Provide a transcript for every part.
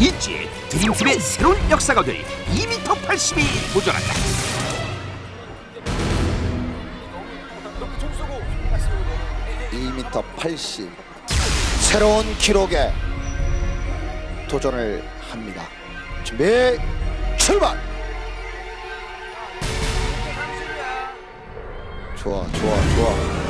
이제 드림팀의 새로운 역사가들이 2m 80이 도전한다 2m 80 새로운 기록에 도전을 합니다. 준비 출발. 좋아 좋아 좋아.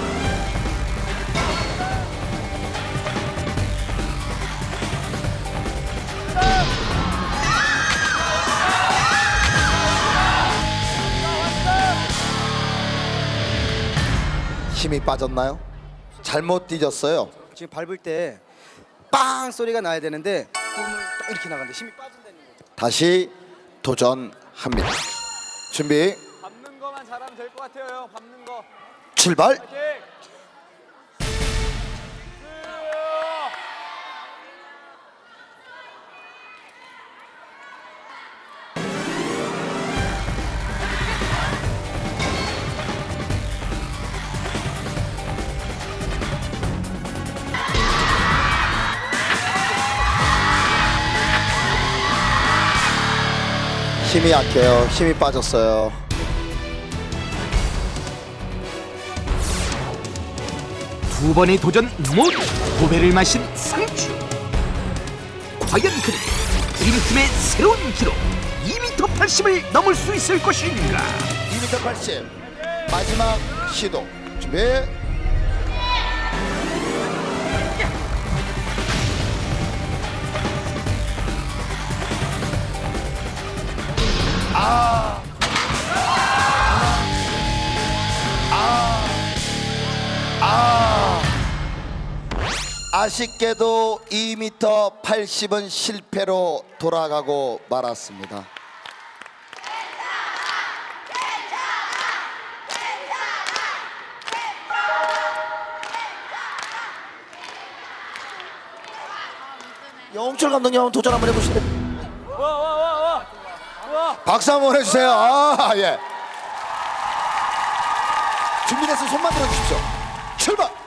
힘이 빠졌나요? 잘못 뒤졌어요. 지금 밟을 때 빵 소리가 나야 되는데 꿈을 딱 이렇게 나가는데 힘이 빠진다는 거죠. 다시 도전합니다. 준비 밟는 거만 잘하면 될 것 같아요, 형. 밟는 거. 출발. 파이팅! 힘이 약해요. 힘이 빠졌어요. 두 번의 도전 모두 고배를 마신 상주 과연 그는 드림팀의 새로운 기록 2m 80을 넘을 수 있을 것인가 2m 80 마지막 시도 준비 아쉽게도 2m 80은 실패로 돌아가고 말았습니다. 영철 감독님 한번 도전 한번. 와. 박수 한번 해주세요. 아, 예. 준비됐으면 손만 들어주십시오.